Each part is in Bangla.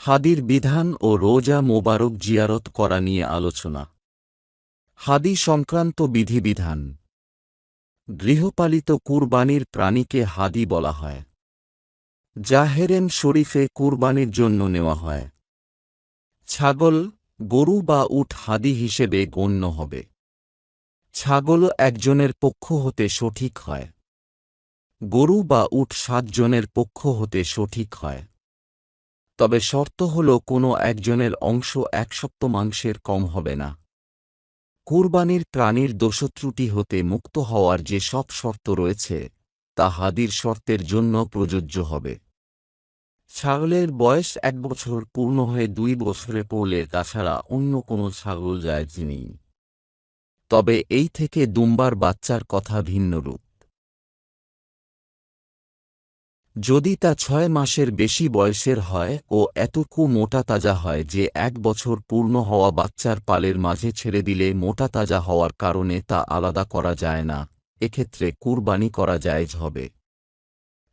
হাদির বিধান ও রোজা মোবারক জিয়ারত করা নিয়ে আলোচনা। হাদি সংক্রান্ত বিধিবিধান। গৃহপালিত কুরবানির প্রাণীকে হাদি বলা হয়। জাহেরেন শরীফে কুরবানির জন্য নেওয়া হয়। ছাগল, গরু বা উট হাদি হিসেবে গণ্য হবে। ছাগল একজনের পক্ষ হতে সঠিক হয়। গরু বা উট সাতজনের পক্ষ হতে সঠিক হয়। তবে শর্ত হল কোনো একজনের অংশ এক সপ্তমাংশের কম হবে না। কুরবানির প্রাণীর দোষত্রুটি হতে মুক্ত হওয়ার যে সব শর্ত রয়েছে, তা হাদির শর্তের জন্য প্রযোজ্য হবে। ছাগলের বয়স এক বছর পূর্ণ হয়ে দুই বছরে পড়লে তাছাড়া অন্য কোনো ছাগল যায় নেই। তবে এই থেকে দুম্বার বাচ্চার কথা ভিন্নরূপ যদি তা ছয় মাসের বেশি বয়সের হয় ও এতটুকু মোটা তাজা হয় যে এক বছর পূর্ণ হওয়া বাচ্চার পালের মাঝে ছেড়ে দিলে মোটা তাজা হওয়ার কারণে তা আলাদা করা যায় না, এক্ষেত্রে কুরবানি করা জায়েজ হবে।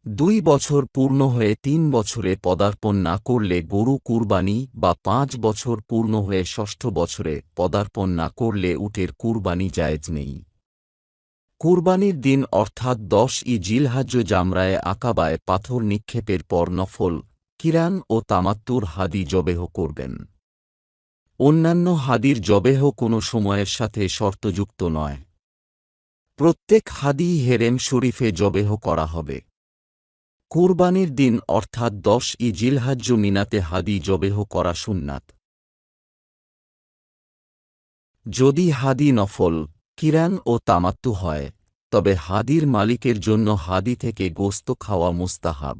দুই বছর পূর্ণ হয়ে তিন বছরে পদার্পণ না করলে গরু কুরবানি বা পাঁচ বছর পূর্ণ হয়ে ষষ্ঠ বছরে পদার্পণ না করলে উটের কুরবানি জায়েজ নেই। কুরবানির দিন অর্থাৎ দশ ই জিলহাজ্য জামরায়ে আকাবায় পাথর নিক্ষেপের পর নফল, কিরান ও তামাত্তুর হাদি জবেহ করবেন। অন্যান্য হাদির জবেহ কোনো সময়ের সাথে শর্তযুক্ত নয়। প্রত্যেক হাদি হেরেম শরীফে জবেহ করা হবে। কুরবানির দিন অর্থাৎ দশ ই জিলহাজ্য মিনাতে হাদি জবেহ করা সুন্নাত। যদি হাদি নফল কিরান ও তামাত্তু হয়, তবে হাদির মালিকের জন্য হাদি থেকে গোস্ত খাওয়া মুস্তাহাব।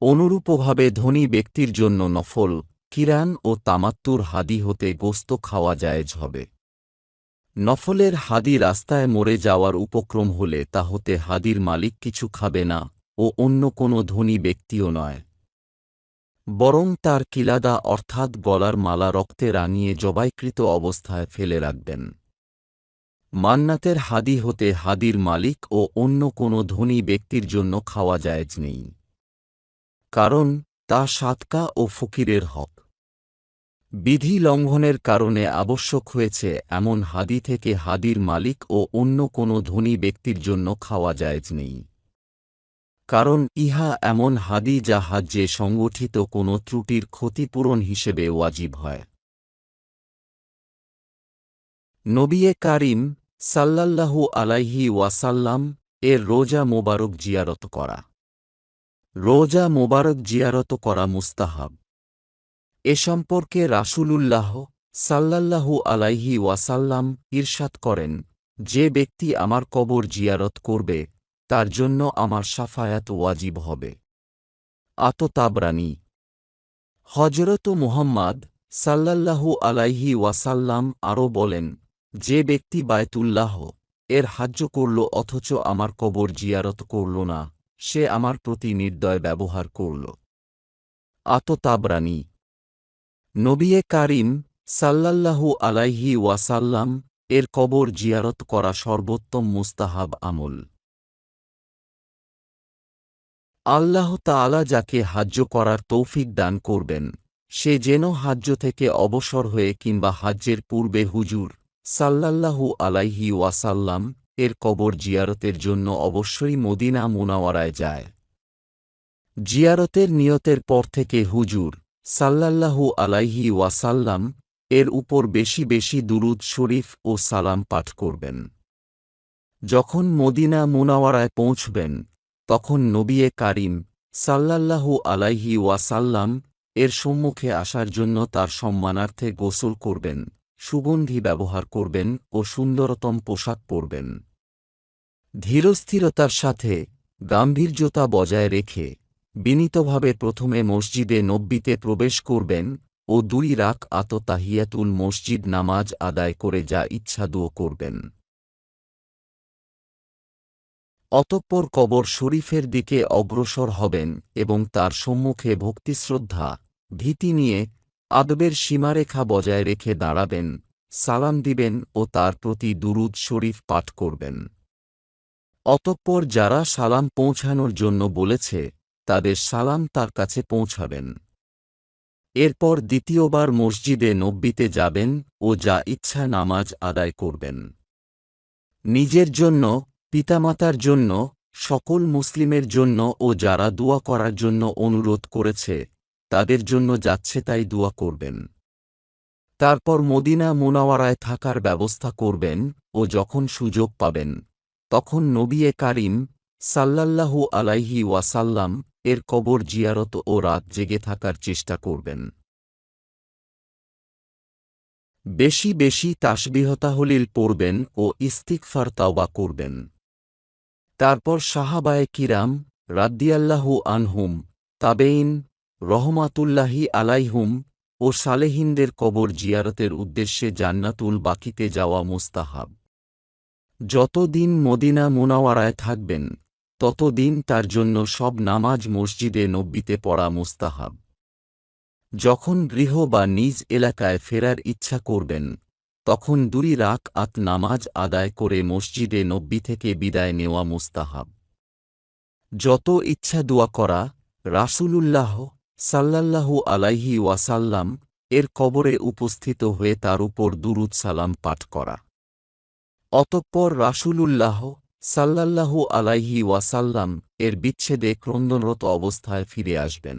অনুরূপভাবে ধনী ব্যক্তির জন্য নফল, কিরান ও তামাত্তুর হাদি হতে গোস্ত খাওয়া জায়েজ হবে। নফলের হাদি রাস্তায় মরে যাওয়ার উপক্রম হলে তা হতে হাদির মালিক কিছু খাবে না ও অন্য কোনো ধনী ব্যক্তিও নয়। বরং তার কিলাদা অর্থাৎ গলার মালা রক্তে রাঙিয়ে জবাইকৃত অবস্থায় ফেলে রাখবেন। মান্নাতের হাদি হতে হাদির মালিক ও অন্য কোনো ধনী ব্যক্তির জন্য খাওয়া জায়েজ নেই। কারণ, তা সাতকা ও ফকিরের হক। বিধি লঙ্ঘনের কারণে আবশ্যক হয়েছে এমন হাদি থেকে হাদির মালিক ও অন্য কোনো ধনী ব্যক্তির জন্য খাওয়া জায়েজ নেই। কারণ, ইহা এমন হাদি যা হাজ্যে সংগঠিত কোনো ত্রুটির ক্ষতিপূরণ হিসেবে ওয়াজিব হয়। নবিয়ে কারিম সাল্লাল্লাহু আলাইহি ওয়াসাল্লাম এর রোজা মোবারক জিয়ারত করা। রোজা মোবারক জিয়ারত করা মুস্তাহাব। এ সম্পর্কে রাসূলুল্লাহ সাল্লাল্লাহু আলাইহি ওয়াসাল্লাম ঈর্ষাদ করেন, যে ব্যক্তি আমার কবর জিয়ারত করবে, তার জন্য আমার সাফায়াত ওয়াজিব হবে। আত তাবরানি। হজরত মুহাম্মদ সাল্লাল্লাহু আলাইহি ওয়াসাল্লাম আরও বলেন যে ব্যক্তি বায়তুল্লাহ, এর হাজ্য করল অথচ আমার কবর জিয়ারত করল না, সে আমার প্রতি নির্দয় ব্যবহার করল। আত তাবরানি। নবিয়ে কারিম সাল্লাল্লাহু আলাইহি ওয়াসাল্লাম এর কবর জিয়ারত করা সর্বোত্তম মুস্তাহাব আমল। আল্লাহ তাআলা যাকে হাজ্য করার তৌফিক দান করবেন, সে যেন হাজ্য থেকে অবসর হয়ে কিংবা হাজ্যের পূর্বে হুজুর সাল্লাল্লাহু আলাইহি ওয়াসাল্লাম এর কবর জিয়ারতের জন্য অবশ্যই মদিনা মুনাওয়ারায় যায়। জিয়ারতের নিয়তের পর থেকে হুজুর সাল্লাল্লাহু আলাইহি ওয়াসাল্লাম এর উপর বেশি বেশি দুরুদ শরীফ ও সালাম পাঠ করবেন। যখন মদিনা মুনাওয়ারায় পৌঁছবেন, তখন নবিয়ে কারিম সাল্লাল্লাহু আলাইহি ওয়াসাল্লাম এর সম্মুখে আসার জন্য তার সম্মানার্থে গোসল করবেন। সুগন্ধি ব্যবহার করবেন ও সুন্দরতম পোশাক পরবেন। ধীরস্থিরতার সাথে গাম্ভীর্যতা বজায় রেখে বিনীতভাবে প্রথমে মসজিদে নব্বিতে প্রবেশ করবেন ও দুই রাক আত তাহিয়াতুল মসজিদ নামাজ আদায় করে যা ইচ্ছা দুও করবেন। অতঃপর কবর শরীফের দিকে অগ্রসর হবেন এবং তার সম্মুখে ভক্তিশ্রদ্ধা, ভীতি নিয়ে আদবের সীমারেখা বজায় রেখে দাঁড়াবেন, সালাম দিবেন ও তার প্রতি দুরুদ শরীফ পাঠ করবেন। অতঃপর যারা সালাম পৌঁছানোর জন্য বলেছে, তাদের সালাম তার কাছে পৌঁছাবেন। এরপর দ্বিতীয়বার মসজিদে নব্বিতে যাবেন ও যা ইচ্ছা নামাজ আদায় করবেন। নিজের জন্য, পিতামাতার জন্য, সকল মুসলিমের জন্য ও যারা দোয়া করার জন্য অনুরোধ করেছে তাদের জন্য যাচ্ছে তাই দোয়া করবেন। তারপর মদিনা মুনাওয়ারায় থাকার ব্যবস্থা করবেন ও যখন সুযোগ পাবেন, তখন নবিয়ে কারিম সাল্লাল্লাহু আলাইহি ওয়াসাল্লাম এর কবর জিয়ারত ও রাত জেগে থাকার চেষ্টা করবেন। বেশি বেশি তাসবিহতাহলিল পড়বেন ও ইস্তিকফার তাওবা করবেন। তারপর সাহাবায়ে কিরাম রাদ্দিয়াল্লাহু আনহুম তাবেইন রহমাতুল্লাহি আলাইহুম ও সালেহিনদের কবর জিয়ারতের উদ্দেশ্যে জান্নাতুল বাকিতে যাওয়া মুস্তাহাব। যতদিন মদিনা মুনাওয়ারায় থাকবেন, ততদিন তার জন্য সব নামাজ মসজিদে নব্বিতে পড়া মুস্তাহাব। যখন গৃহ বা নিজ এলাকায় ফেরার ইচ্ছা করবেন, তখন দুই রাক আত নামাজ আদায় করে মসজিদে নব্বি থেকে বিদায় নেওয়া মুস্তাহাব। যত ইচ্ছা দোয়া করা, রাসূলুল্লাহ সাল্লাল্লাহু আলাইহি ওয়াসাল্লাম এর কবরে উপস্থিত হয়ে তার উপর দুরুদ সালাম পাঠ করা। অতঃপর রাসূলুল্লাহ সাল্লাল্লাহু আলাইহি ওয়াসাল্লাম এর বিচ্ছেদে ক্রন্দনরত অবস্থায় ফিরে আসবেন।